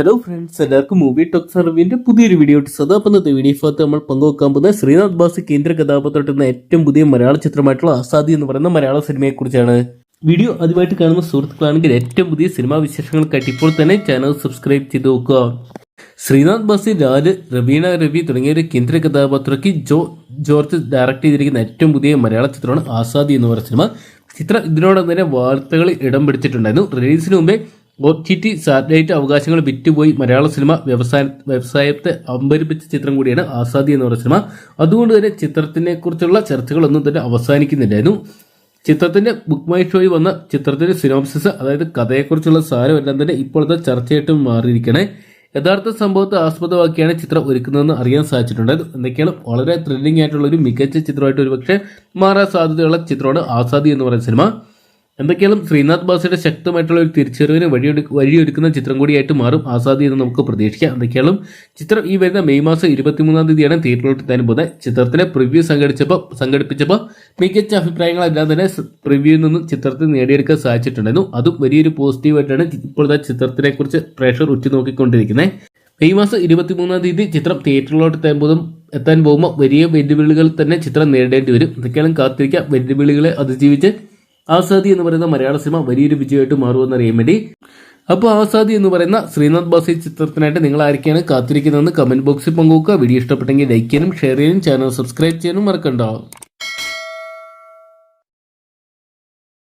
Hello friends എല്ലാവർക്കും movie talk സർവീന്റെ പുതിയൊരു വീഡിയോ സദാ ഇന്നത്തെ വീഡിയോ ഭാഗത്ത് നമ്മൾ പങ്കുവെക്കാൻ പോകുന്നത് ശ്രീനാഥ് ബാസ് കേന്ദ്ര കഥാപാത്രത്തിന് ഏറ്റവും പുതിയ മലയാള ചിത്രമായിട്ടുള്ള ആസാദി എന്ന് പറയുന്ന മലയാള സിനിമയെക്കുറിച്ചാണ് വീഡിയോ ആദ്യമായിട്ട് കാണുന്ന സുഹൃത്തുക്കളാണെങ്കിൽ ഏറ്റവും പുതിയ സിനിമാ വിശേഷങ്ങൾക്കായിട്ട് ഇപ്പോൾ തന്നെ ചാനൽ സബ്സ്ക്രൈബ് ചെയ്ത് നോക്കുക. ശ്രീനാഥ് ബാസി ലാൽ റവീണ രവി തുടങ്ങിയ ഒരു കേന്ദ്ര കഥാപാത്രയ്ക്ക് ജോ ജോർജ് ഡയറക്ട് ചെയ്തിരിക്കുന്ന ഏറ്റവും പുതിയ മലയാള ചിത്രമാണ് ആസാദി എന്ന് പറയുന്ന സിനിമ. ചിത്രം ഇതിനോടൊപ്പം തന്നെ ഇടം പിടിച്ചിട്ടുണ്ടായിരുന്നു. റിലീസിന് മുമ്പേ ഒ ടി ടി സാറ്റലൈറ്റ് അവകാശങ്ങൾ വിറ്റുപോയി മലയാള സിനിമ വ്യവസായ വ്യവസായത്തെ അമ്പരിപ്പിച്ച ചിത്രം കൂടിയാണ് ആസാദി എന്ന് പറയുന്ന സിനിമ. അതുകൊണ്ട് തന്നെ ചിത്രത്തിനെ കുറിച്ചുള്ള ചർച്ചകളൊന്നും തന്നെ അവസാനിക്കുന്നില്ലായിരുന്നു. ചിത്രത്തിന്റെ ബുക്ക് മൈ ഷോയിൽ വന്ന ചിത്രത്തിന്റെ സിനോപ്സിസ് അതായത് കഥയെക്കുറിച്ചുള്ള സാരമെല്ലാം തന്നെ ഇപ്പോഴത്തെ ചർച്ചയായിട്ട് മാറിയിരിക്കണേ. യഥാർത്ഥ സംഭവത്തെ ആസ്പദമാക്കിയാണ് ചിത്രം ഒരുക്കുന്നതെന്ന് അറിയാൻ സാധിച്ചിട്ടുണ്ട്. എന്തൊക്കെയാണ്? വളരെ ത്രില്ലിംഗ് ആയിട്ടുള്ള ഒരു മികച്ച ചിത്രമായിട്ട് ഒരുപക്ഷെ മാറാൻ സാധ്യതയുള്ള ചിത്രമാണ് ആസാദി എന്ന് പറയുന്ന സിനിമ. എന്തൊക്കെയാലും ശ്രീനാഥ് ബാസയുടെ ശക്തമായിട്ടുള്ള ഒരു തിരിച്ചറിവിന് വഴിയൊരു വഴിയൊരുക്കുന്ന ചിത്രം കൂടിയായിട്ട് മാറും. ആസാദി എന്ന് നമുക്ക് പ്രതീക്ഷിക്കാം. എന്തൊക്കെയാലും ചിത്രം ഈ വരുന്ന മെയ് മാസം ഇരുപത്തിമൂന്നാം തീയതിയാണ് തിയേറ്ററിലോട്ട് എത്താൻ പോകുന്നത്. ചിത്രത്തിലെ പ്രിവ്യൂ സംഘടിച്ചപ്പോൾ സംഘടിപ്പിച്ചപ്പോൾ മികച്ച അഭിപ്രായങ്ങളെല്ലാം തന്നെ പ്രിവ്യൂവിൽ നിന്ന് ചിത്രത്തിൽ നേടിയെടുക്കാൻ സാധിച്ചിട്ടുണ്ടായിരുന്നു. അതും വലിയൊരു പോസിറ്റീവായിട്ടാണ് ഇപ്പോഴത്തെ ചിത്രത്തിനെ കുറിച്ച് പ്രേക്ഷകർ ഉറ്റുനോക്കിക്കൊണ്ടിരിക്കുന്നത് മെയ് മാസം ഇരുപത്തിമൂന്നാം തീയതി ചിത്രം തിയേറ്ററിലോട്ട് എത്താൻ എത്താൻ പോകുമ്പോൾ വലിയ വെല്ലുവിളികൾ തന്നെ ചിത്രം നേരിടേണ്ടി വരും. എന്തൊക്കെയാണ് കാത്തിരിക്കുക വെല്ലുവിളികളെ അതിജീവിച്ച് ആസാദി എന്ന് പറയുന്ന മലയാള സിനിമ വലിയൊരു വിജയമായിട്ട് മാറുമെന്ന് അറിയാൻ വേണ്ടി. അപ്പോൾ ആസാദി എന്ന് പറയുന്ന ശ്രീനാഥ് ബാസി ചിത്രത്തിനായിട്ട് നിങ്ങൾ ആരൊക്കെയാണ് കാത്തിരിക്കുന്നതെന്ന് കമന്റ് ബോക്സിൽ പങ്കുവെക്കുക. വീഡിയോ ഇഷ്ടപ്പെട്ടെങ്കിൽ ലൈക്ക് ചെയ്യാനും ഷെയർ ചെയ്യാനും ചാനൽ സബ്സ്ക്രൈബ് ചെയ്യാനും മറക്കണ്ട.